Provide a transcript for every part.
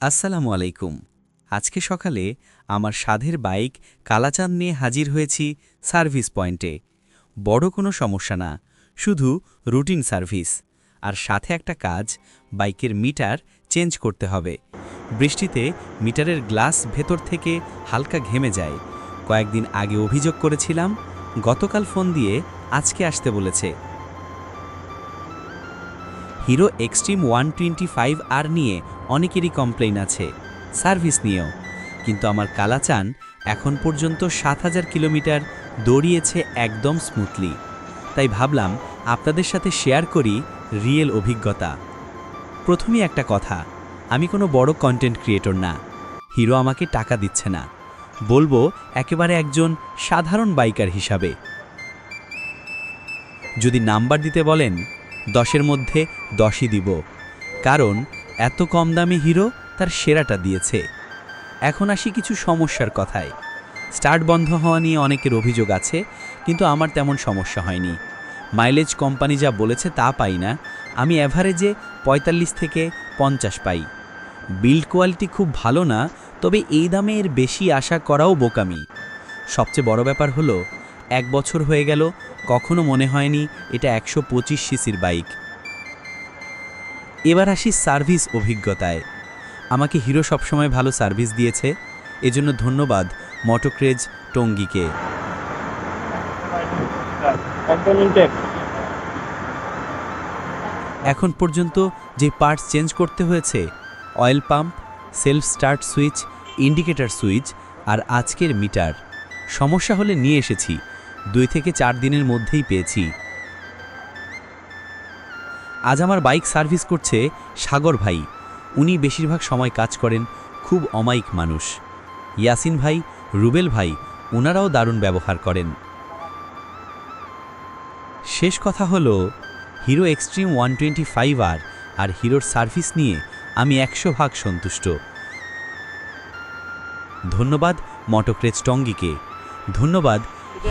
আসসালামু আলাইকুম। আজকে সকালে আমার সাধের বাইক কালাচাঁদ নিয়ে হাজির হয়েছি সার্ভিস পয়েন্টে। বড় কোনো সমস্যা না, শুধু রুটিন সার্ভিস। আর সাথে একটা কাজ, বাইকের মিটার চেঞ্জ করতে হবে। বৃষ্টিতে মিটারের গ্লাস ভেতর থেকে হালকা ঘেমে যায়। কয়েকদিন আগে অভিযোগ করেছিলাম, গতকাল ফোন দিয়ে আজকে আসতে বলেছে। Hero Xtreme one twenty five R নিয়ে অনেকেরই কমপ্লেইন আছে, সার্ভিস নিয়েও। কিন্তু আমার কালাচান এখন পর্যন্ত সাত হাজার কিলোমিটার দৌড়িয়েছে একদম স্মুথলি তাই ভাবলাম আপনাদের সাথে শেয়ার করি রিয়েল অভিজ্ঞতা। প্রথমেই একটা কথা, আমি কোনো বড় কন্টেন্ট ক্রিয়েটর না। হিরো আমাকে টাকা দিচ্ছে না। বলব একেবারে একজন সাধারণ বাইকার হিসাবে। যদি নাম্বার দিতে বলেন দশের মধ্যে দশই দিব। কারণ, এত কম দামি হিরো তার সেরাটা দিয়েছে। এখন আসি কিছু সমস্যার কথায়। স্টার্ট বন্ধ হওয়া নিয়ে অনেকের অভিযোগ আছে, কিন্তু আমার তেমন সমস্যা হয়নি। মাইলেজ কোম্পানি যা বলেছে তা পাই না। আমি অ্যাভারেজে ৪৫ থেকে পঞ্চাশ পাই। বিল্ড কোয়ালিটি খুব ভালো না, তবে এই দামে এর বেশি আশা করাও বোকামি। সবচেয়ে বড় ব্যাপার হলো, এক বছর হয়ে গেল কখনো মনে হয়নি এটা একশো পঁচিশ সিসির বাইক। এবার আসি সার্ভিস অভিজ্ঞতায়। আমাকে হিরো সবসময় ভালো সার্ভিস দিয়েছে, এজন্য ধন্যবাদ মটোক্রেজ টঙ্গিকে। এখন পর্যন্ত যে পার্টস চেঞ্জ করতে হয়েছে, oil pump, self start switch, indicator switch আর আজকের মিটার, সমস্যা হলে নিয়ে এসেছি। দুই থেকে চার দিনের মধ্যেই পেয়েছি। আজ আমার বাইক সার্ভিস করছে সাগর ভাই। উনি বেশিরভাগ সময় কাজ করেন খুব অমায়িক মানুষ। ইয়াসিন ভাই, রুবেল ভাই ওনারাও দারুণ ব্যবহার করেন। শেষ কথা হলো, Hero Xtreme one twenty five R আর হিরোর সার্ভিস নিয়ে আমি একশো ভাগ সন্তুষ্ট। ধন্যবাদ মটোক্রেজ টঙ্গিকে। ধন্যবাদ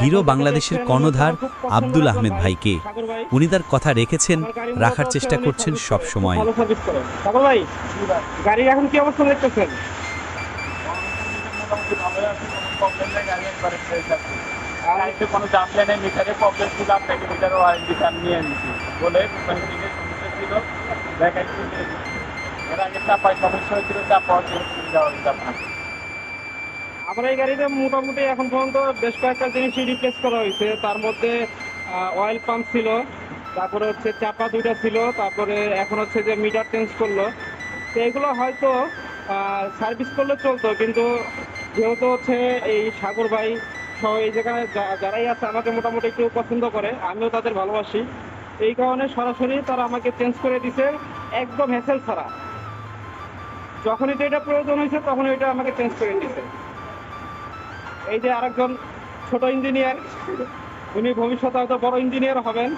হিরো বাংলাদেশের কর্ণধার আব্দুল আহমেদ ভাইকে। উনি তার কথা রেখেছেন রাখার চেষ্টা করছেন সব সময়। ভাই গাড়ির এখন কি অবস্থা দেখতেছেন? আর কোনো জানলে নেই মিটারে প্রবলেম ছিল আপনাকে মিটার ওয়ারেন্টি কার্ড নিয়ে নিচ্ছি বলে সমস্যা ছিল দেখাইছি এর আগে চাপায় সমস্যা হয়েছিল চাপা হচ্ছে সুবিধা হয়েছে আপনার আমার এই গাড়িতে মোটামুটি এখন পর্যন্ত বেশ কয়েকটা জিনিসই রিপ্লেস করা হয়েছে। তার মধ্যে অয়েল পাম্প ছিল, তারপরে হচ্ছে চাপা দুইটা ছিল, তারপরে এখন হচ্ছে যে মিটার চেঞ্জ করল। তো এগুলো হয়তো সার্ভিস করলে চলতো, কিন্তু যেহেতু হচ্ছে এই সাগর ভাই সহ এই জায়গায় যারাই আছে আমাকে মোটামুটি একটু পছন্দ করে, আমিও তাদের ভালোবাসি। এই কারণে সরাসরি তারা আমাকে চেঞ্জ করে দিছে একদম হ্যাসেল ছাড়া। যখনই তো এটা প্রয়োজন হয়েছে তখন এটা আমাকে চেঞ্জ করে দিছে। এই যে আরেকজন ছোট ইঞ্জিনিয়ার উনি ভবিষ্যতে হয়তো বড় ইঞ্জিনিয়ার হবেন।